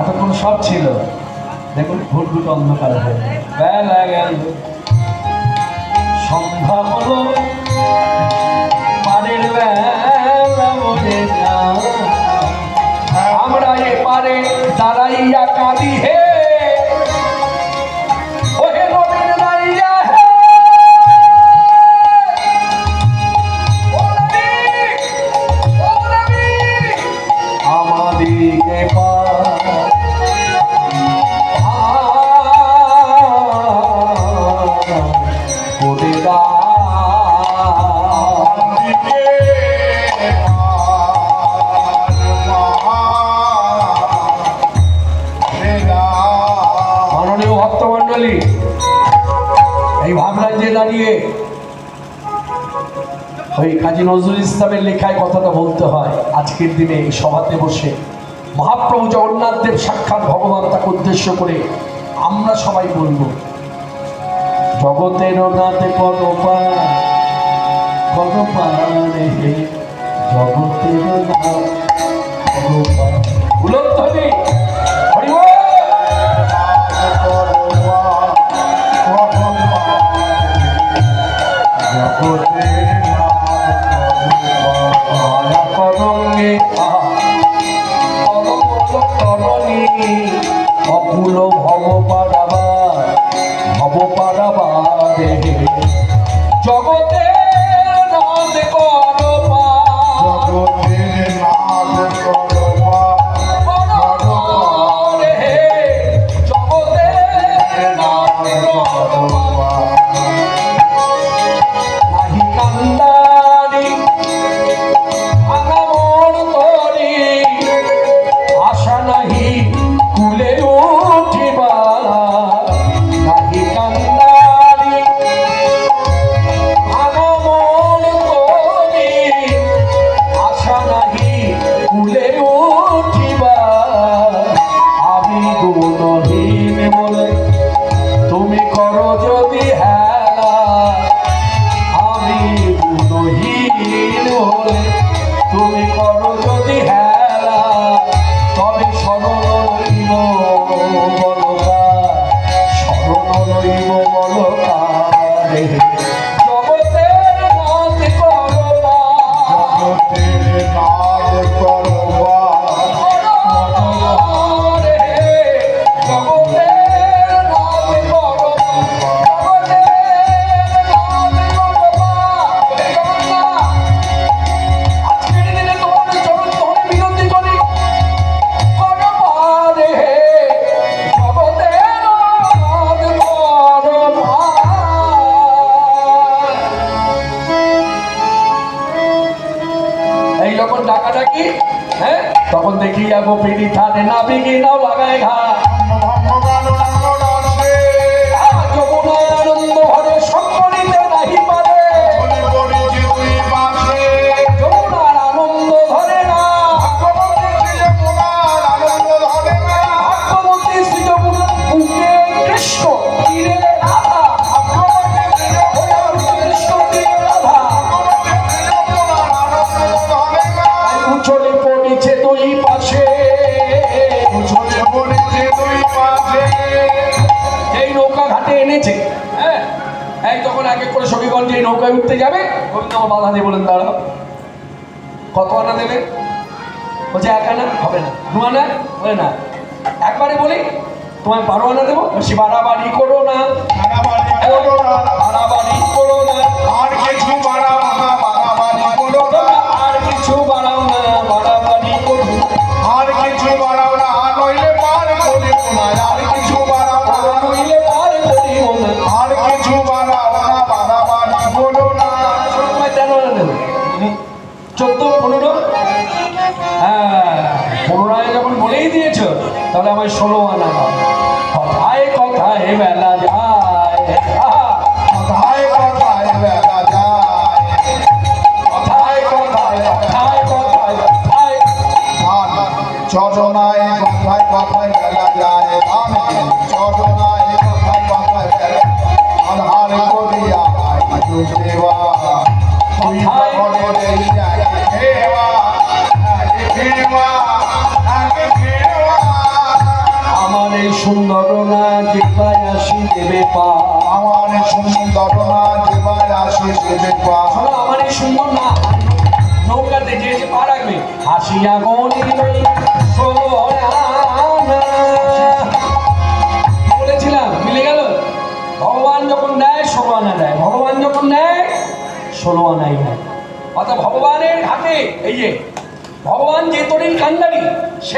এতক্ষণ সব ছিল। দেখুন ঘুটঘুট অন্ধকার হয়ে বেলা গেল। সন্ধ্যা হলো। পারের বেলা আমরা এ পারে দাঁড়াইয়া কাঁদি হে ওই কাজী নজরুল ইসলামের লেখায় কথাটা বলতে হয় আজকের দিনে সভাতে বসে। মহাপ্রভু জগন্নাথ দেব সাক্ষাৎ ভগবান তাকে উদ্দেশ্য করে আমরা সবাই বলব জগতের নাতে Oh, yeah. করণী অফুল মো পিটি ছাড়ে না বিঘি নাও লাগায় ঘা হয় না। একবারে বলি তোমায় বারো না দেবো বেশি বাড়াবাড়ি করো না।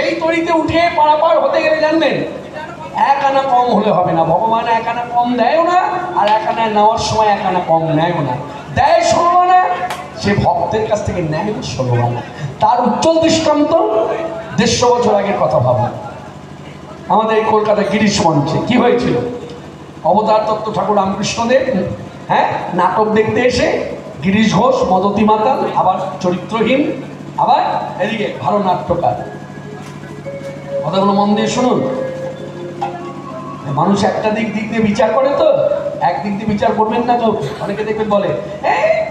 সেই তরিতে উঠে পারাপার হতে গেলে জানবেন, এক আনা কম হলে হবে না। ভগবান এক আনা কম দেয়ও না, আর এক আনা নেওয়ার সময় এক আনা কম নেয়ও না। দেয় ষোলো আনা, সে ভক্তের কাছ থেকে নেয় ষোলো আনা। তার উজ্জ্বল দৃষ্টান্ত, দেড়শো বছর আগের কথা ভাবুন। আমাদের এই কলকাতা গিরিশ মঞ্চে কি হয়েছিল? অবতার তত্ত্ব ঠাকুর রামকৃষ্ণদেব হ্যাঁ নাটক দেখতে এসে গিরিশ ঘোষ, মদতী মাতাল, আবার চরিত্রহীন, আবার এদিকে ভালো নাট্যকার। কথাগুলো মন দিয়ে শুনুন। মানুষ একটা দিক দিক দিয়ে বিচার করে তো, এক দিক দিয়ে বিচার করবেন না তো, অনেকে দেখবেন বলে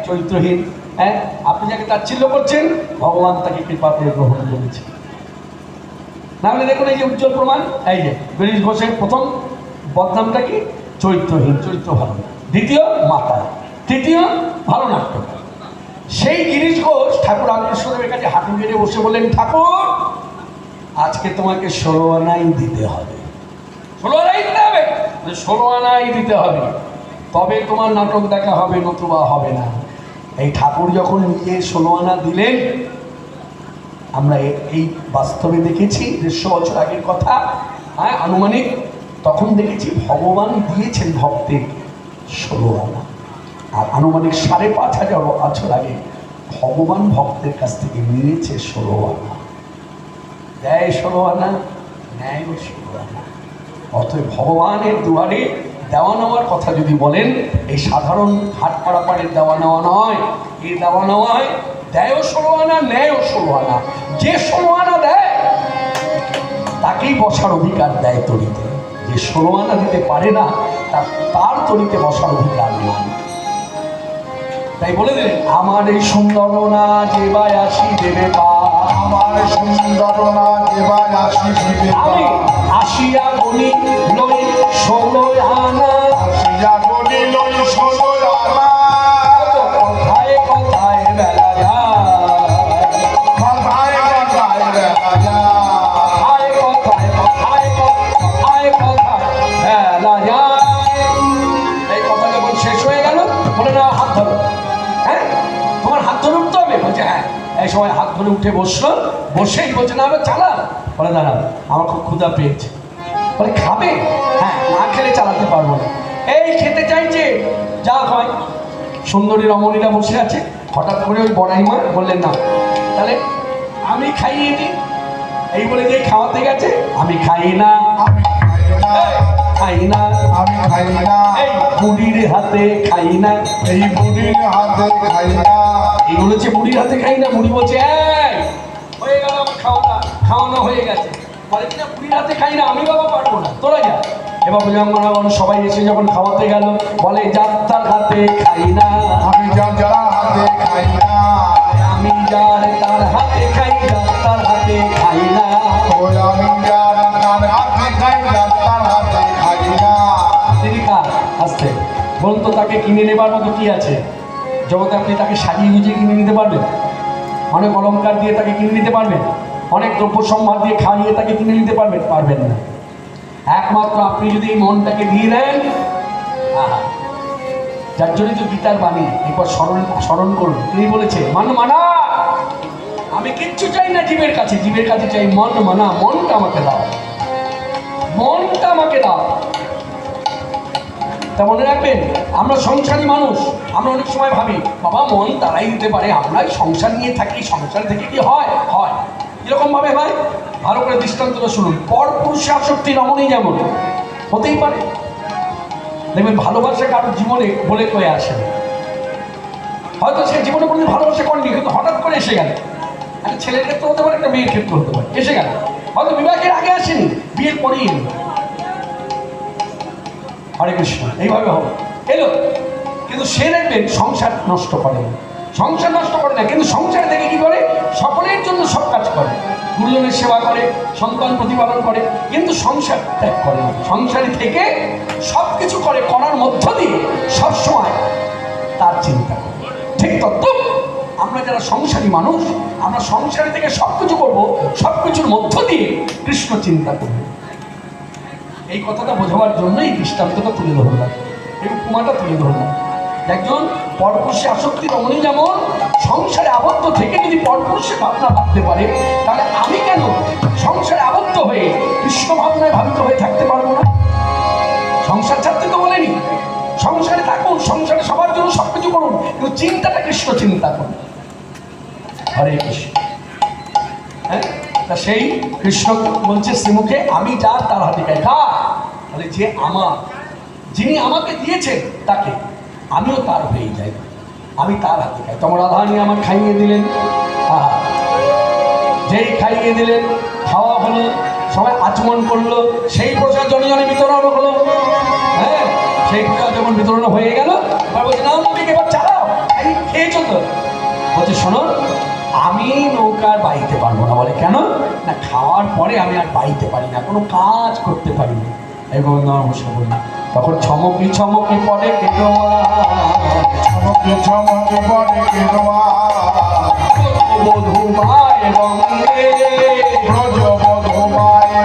চরিত্রহীন হ্যাঁ আপনি যাকে তাচ্ছিল্য করছেন, ভগবান তাকে কৃপা করে গ্রহণ করেছে। নাহলে দেখুন এই যে উজ্জ্বল প্রমাণ, এই যে গিরিশ ঘোষের প্রথম বদনামটা কি? চরিত্রহীন, চরিত্র ভালো না। দ্বিতীয়, মাতা। তৃতীয়, ভালো নাট্যকার। সেই গিরিশ ঘোষ ঠাকুর রামকৃষ্ণদেবের কাছে হাঁটু গেড়ে বসে বললেন, ঠাকুর আজকে তোমাকে ষোলো আনাই দিতে হবে। ষোলো আনাই দিতে হবে? ষোলো আনাই দিতে হবে। তবে তোমার নাটক দেখা হবে, নতুবা হবে না। এই ঠাকুর যখন নিজে ষোলো আনা দিলেন, আমরা এই বাস্তবে দেখেছি, দেড়শো বছর আগের কথা হ্যাঁ আনুমানিক, তখন দেখেছি ভগবান দিয়েছেন ভক্তের ষোলো আনা। আর আনুমানিক সাড়ে পাঁচ হাজার বছর আগে ভগবান ভক্তের কাছ থেকে নিয়েছে ষোলো আনা। দেয় নেয় ভগবানের দুয়ারে দেওয়া নেওয়ার কথা যদি বলেন, এই সাধারণ হাট দেওয়া নেওয়া নয়। এই দেওয়া দেয়ও আনা যে ষোলো দেয়, তাকেই বসার অধিকার দেয় তরিতে। যে ষোলো আনা দিতে পারে না তার তার তরিতে বসার অধিকার নাই। তাই বলে দিলেন, আমার এই সুন্দর না যে বাই আসি দেবে পা আমার সুন্দর না দেবায় আসি আমি আসিয়া গণি লই ষোলো আনা আসিয়া গলি লই ষোলো আনা কথায় কথায় বেলা কথায় কথায় দেখা যায়। কথায় কথায় কথায় কথায় কথায় বেলা যায়। এই কথা যখন শেষ হয়ে গেল? বলে না হাত ধরো। হ্যাঁ? তোমার হাত ধরে উঠতে হবে বলছে হ্যাঁ এই সময় হাত ধরে উঠে বসল। বসেই বলছে না আমরা চালা বলে দাঁড়া আমার খুব ক্ষুধা পেয়েছে। বলে খাবে? হ্যাঁ না খেলে চালাতে পারব না। এই খেতে চাইছে? যা হয় সুন্দরী রমণীরা বসে আছে। হঠাৎ করে ওই বড়াই মা বললেন না তাহলে আমি খাইয়ে দিই। এই বলে যে খাওয়াতে গেছে আমি খাই না। আমি খাই না। খাই না। আমি খাই না। এই বুড়ির হাতে খাই না। এই বুড়ির হাতে খাই না। বলেছে বুড়ির হাতে খাই না বুড়ি বলছে হয়ে গেল আমার খাওয়াটা খাওয়ানো হয়ে গেছে। বলে কিনা বুড়ির হাতে খাই না আমি বাবা পারব না তোরা যা। এবার বুঝলাম সবাই এসে যখন খাওয়াতে গেল বলে যাত্রার হাতে খাই না আমি যাত্রা হাতে খাই না আমি যার তার হাতে খাই যাত্রার হাতে খাই না। আমি যার তার হাতে খাই যাত্রার হাতে খাই না। কার? আসতে বলুন তো তাকে কিনে নেবার মতো কি আছে? জগতে আপনি তাকে সাজিয়ে গুজিয়ে কিনে নিতে পারবেন। অনেক অলঙ্কার দিয়ে তাকে কিনে নিতে পারবেন। অনেক দ্রব্য সম্ভার দিয়ে খাইয়ে তাকে কিনে নিতে পারবেন পারবেন না। একমাত্র আপনি যদি এই মনটাকে দিয়ে দেন যার জন্য তো গীতার বাণী এরপর স্মরণ স্মরণ করুন। তিনি বলেছে, মান মানা। আমি কিচ্ছু চাই না জীবের কাছে। জীবের কাছে চাই মন মানা। মনটা আমাকে দাও। মনটা আমাকে দাও। তা মনে রাখবেন? আমরা সংসারী মানুষ। আমরা অনেক সময় ভাবি, বাবা, মন তারাই দিতে পারে। আমরাই সংসার নিয়ে থাকি, সংসার থেকে কি হয়? হয়। এরকম ভাবে হয় ভালো করে দৃষ্টান্তটা শুনুন। পর পুরুষে আসক্তি রমণী যেমন, হতেই পারে। দেখবেন, ভালোবাসা কারোর জীবনে বলে কয়ে আসে হয়তো সে জীবনে কোনো ভালোবাসা করেনি, কিন্তু হঠাৎ করে এসে গেল। একটা ছেলের ক্ষেত্রে হতে পারে, একটা মেয়ের ক্ষেত্রে হতে পারে। এসে গেল। হয়তো বিবাহের আগে আসেনি, বিয়ের পরেই হরে কৃষ্ণ, এইভাবে হবে। এলো। কিন্তু সে দেখবেন সংসার নষ্ট করে। সংসার নষ্ট করে না, কিন্তু সংসার থেকে কি করে? সকলের জন্য সব কাজ করে। গুরুজনের সেবা করে, সন্তান প্রতিপালন করে, কিন্তু সংসার ত্যাগ করে না। সংসারে থেকে সব কিছু করে, করার মধ্য দিয়ে সবসময় তার চিন্তা করে। ঠিক তত্ত্ব আমরা যারা সংসারী মানুষ, আমরা সংসারে থেকে সব কিছু করব, সব কিছুর মধ্য দিয়ে কৃষ্ণ চিন্তা করব এই কথাটা বোঝাবার জন্যই দৃষ্টান্তটা তুলে ধরলাম। এই উপমাটা তুলে ধরলাম। একজন পরপুরুষে আসক্তি রমণী যেমন সংসারে আবদ্ধ থেকে যদি পরপুরুষে ভাবনা ভাবতে পারে, তাহলে আমি কেন সংসারে আবদ্ধ হয়ে কৃষ্ণ ভাবনায় ভাবিত হয়ে থাকতে পারব না? সংসার ছাড়তে তো বলেনি। সংসারে থাকুন, সংসারে সবার জন্য সব কিছু করুন, কিন্তু চিন্তাটা কৃষ্ণ চিন্তা করুন। হরে কৃষ্ণ। হ্যাঁ? তা সেই কৃষ্ণ বলছে, শ্রীমুখে আমি যার তার হাতে খাই। খা! বলে যে আমার, যিনি আমাকে দিয়েছেন তাকে, আমিও তার হয়ে যাই। আমি তার হাতে খাই। তোমার রাধানি আমার খাইয়ে দিলেন। আহা! যেই খাইয়ে দিলেন, খাওয়া হলো, সবাই আচমন করল, সেই প্রসাদ জনে জনে বিতরণ হলো। হ্যাঁ সেই প্রসাদ যখন বিতরণ হয়ে গেল, এবার বলছে না তুমি এবার চালাও। খেয়েছো তো? বলছে, শোনো আমি নৌকার বাইতে পারব না। বলে কেন? না খাওয়ার পরে আমি আর বাইতে পারি না। কোনো কাজ করতে পারি না। এবং বসে বলল তখন ছমকি ছমকি পরে বলে বধু রঙে ব্রজ বধু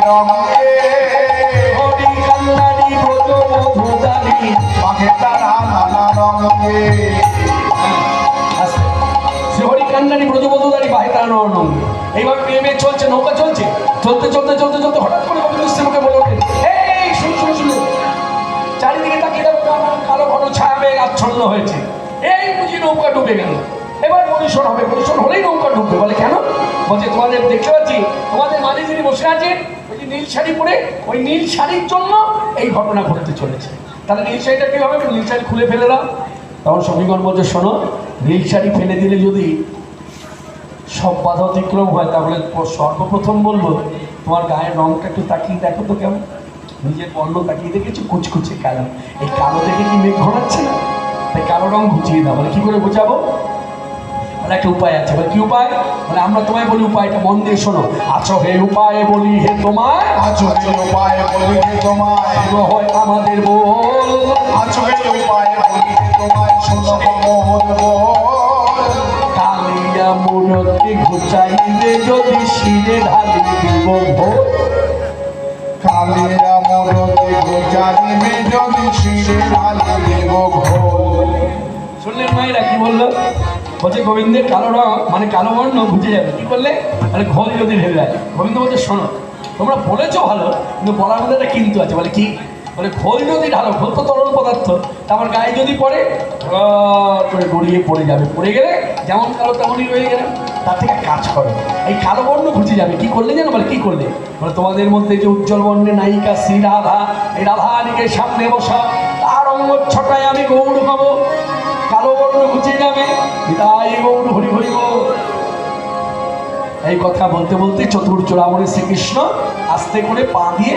রঙে হরি ব্রজ বধু তারা নানা রঙে। কান্নারি ব্রজবধূদারি বাহে তার নরনম এইভাবে মেয়ে মেয়ে চলছে, নৌকা চলছে। চলতে চলতে চলতে চলতে হঠাৎ করে গোবিন্দ শ্রীমুখে বলে ওঠেন এই, শুনো শুনো শুনো। চারিদিকে তাকিয়ে দেখো, কালো ঘন ছায়া মেঘ আচ্ছন্ন হয়েছে। এই বুঝি নৌকা ডুবে গেল। এবার পরিশোধ হবে পরিশোধ হলেই নৌকা ডুববে। বলে, কেন? বলছে, তোমাদের দেখতে পাচ্ছি, তোমাদের মাঝে যিনি বসে আছেন ওই যে নীল শাড়ি পরে, ওই নীল শাড়ির জন্য এই ঘটনা ঘটতে চলেছে। তাহলে নীল শাড়িটা কী হবে? নীল শাড়ি খুলে ফেলে দাও। তখন সমীকরণ বলছে, শোনো, নীল শাড়ি ফেলে দিলে যদি সব বাধা অতিক্রম হয় তাহলে সর্বপ্রথম বলব তোমার গায়ের রংটা একটু তাকিয়ে দেখো তো কেমন। নিজের বর্ণ তাকিয়ে দেখেছ কুচকুচে কালো। এই কালো দেখে কি মেঘ ঘোরাচ্ছে না? তাই কালো রং ঘুচিয়ে দাও। বলে কি করে বোঝাবো? বলে একটা উপায় আছে। বলে কি উপায়? মানে আমরা তোমায় বলি উপায়টা মন দিয়ে শোনো। আছো হে উপায় বলি হে তোমায়। আছো হে উপায় বলি হে তোমায়। হয় আমাদের বল। আছো হে উপায় বলি হে তোমায়। শোনো বল। কালিয়া মূরতি যদি শিরে ঢালি দিব কালিয়া মরতে গোজারিবে যদি শিরে ঢালি দেব শুনলেন মায়েরা, কি বলল? বলছে গোবিন্দের কালো রং মানে কালো বর্ণ বুঝে যাবে। কি করলে মানে ঘোল যদি ঢেলে দেয়। গোবিন্দ বলছে, শোনো, তোমরা বলেছ ভালো, কিন্তু বলার মধ্যে একটা কিন্তু আছে। বলে, কি? বলে ঘোল যদি ঢালো ঘোল তো তরল পদার্থ। তারপর গায়ে যদি পড়ে করে গড়িয়ে পড়ে যাবে। পড়ে গেলে যেমন কালো তেমনই রয়ে গেলে, তার থেকে কাজ করো। এই কালো বর্ণ ঘুচে যাবে। কি করলে জানো? বলে, কি করলে? বলে, তোমাদের মধ্যে যে উজ্জ্বল বর্ণের নায়িকা শ্রী রাধা, এই রাধা রাধানিকে সামনে বসা, তার অঙ্গ ছটায় আমি গৌড় পাবো কালো বর্ণ ঘুচে যাবে। তাই গৌর হরি হরি গৌর এই কথা বলতে বলতে চতুর চূড়ামণি শ্রীকৃষ্ণ আস্তে করে পা দিয়ে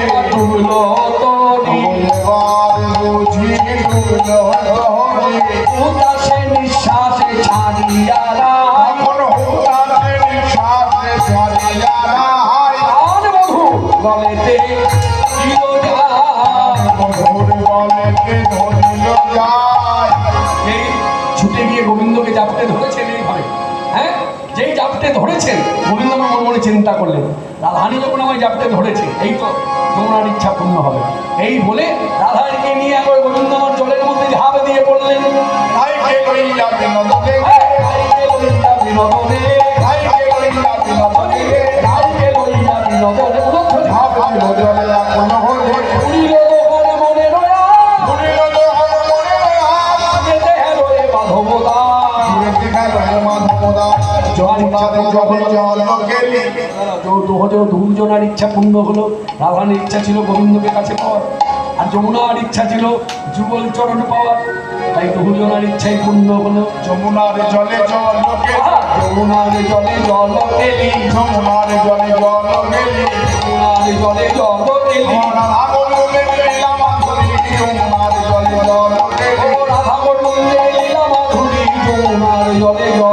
ধরেছেন গোবিন্দবাবু মনে চিন্তা করলেন। রাধানি যখন আমায় জাপটে ধরেছে এই তো তোমার ইচ্ছা পূর্ণ হবে। এই বলে রাধাকে নিয়ে একবার গোবিন্দ আমার জলের মধ্যে ঝাঁপ দিয়ে পড়লেন বিনোদনে? হ্যাঁ, বিনোদনে, পূর্ণ হলো। রাধানের ইচ্ছা ছিল গোবিন্দকে কাছে পাওয়ার আর যমুনার ইচ্ছা ছিল যুগল চরণ পাওয়ার। তাই তো হুজনার ইচ্ছাই পূর্ণ হলো। যমুনার জলে জল যমুনার জলে জল কেলি যমুনার জলে জল গেলি যমুনার জলে জল কেলি যমুনার জলে জল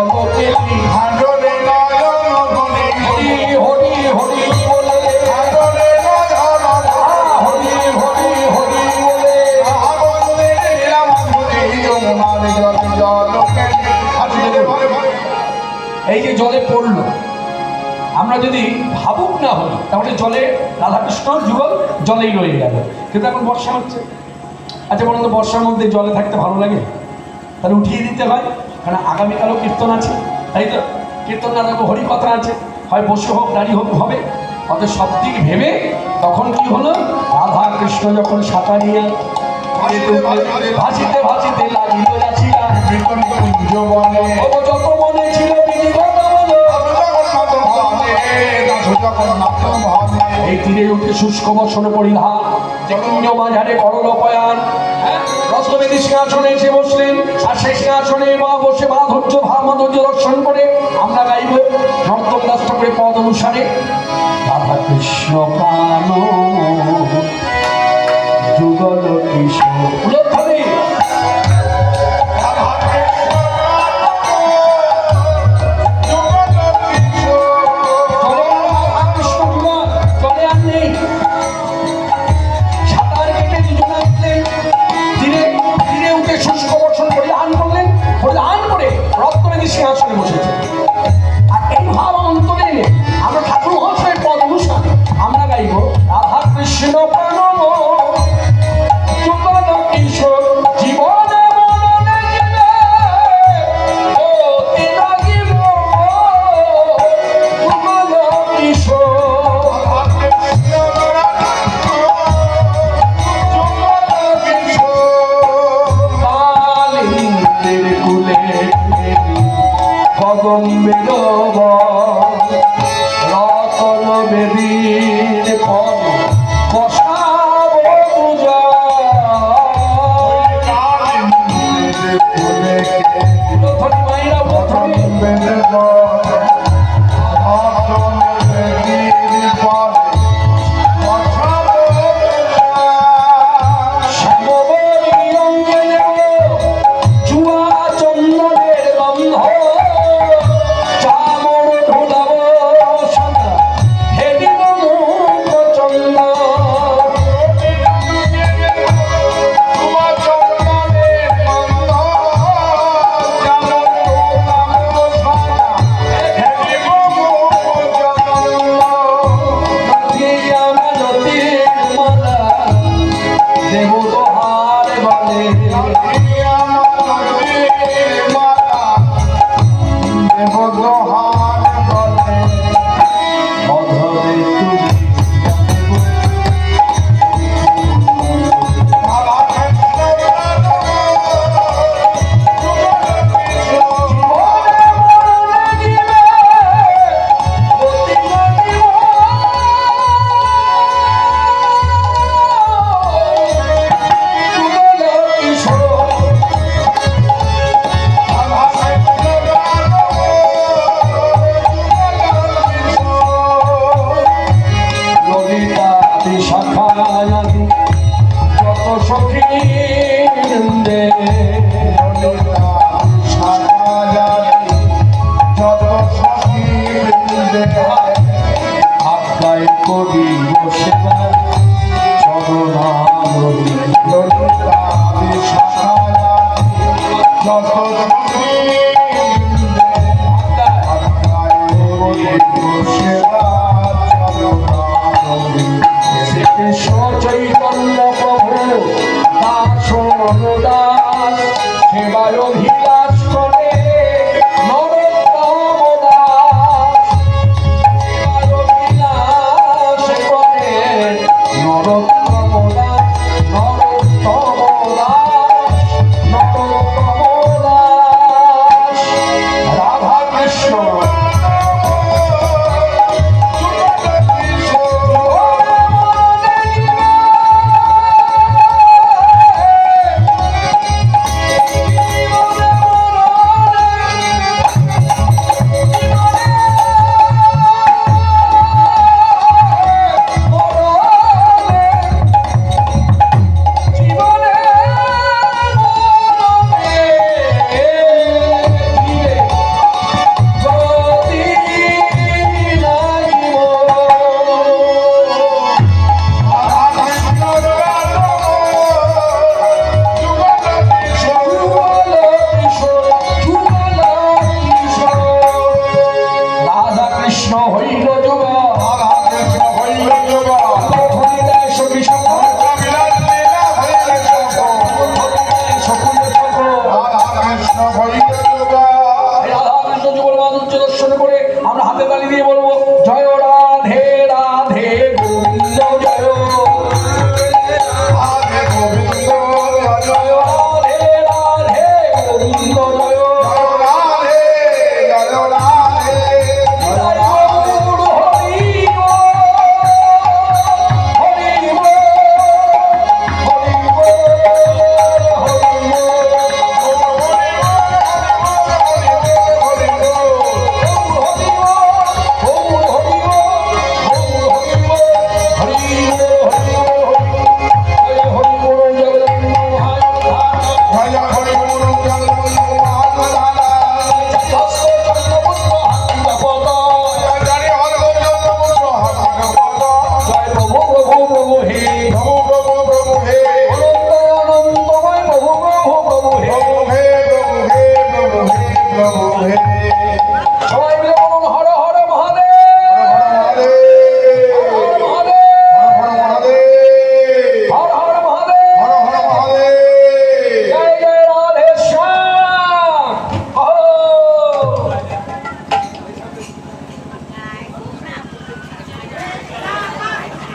যদি ভাবুক না হই তাহলে জলে রাধাকৃষ্ণর যুগল জলেই রয়ে গেল। কিন্তু এখন বর্ষা হচ্ছে। আচ্ছা বলুন তো বর্ষার মধ্যে জলে থাকতে ভালো লাগে? তাহলে উঠিয়ে দিতে হয় কারণ আগামীকালও কীর্তন আছে। তাই তো কীর্তন না থাকবে হরিকথা আছে। হয় বসে হোক দাঁড়িয়ে হোক হবে। অত সব দিক ভেবে তখন কি হলো? রাধা কৃষ্ণ যখন সাঁতারিয়া ভাসিতে ভাসিতে লাগিল যত এই তীরে উঠে শুষ্ক বসন পরিধান। কুঞ্জ মাঝারে করল পয়ান হ্যাঁ বসে মা ধৈর্য ভাব মাধুর্য দর্শন করে আমরা গাইব নর্তম দাস ঠাকুরের পদ অনুসারে। রাধা কৃষ্ণ কিশোর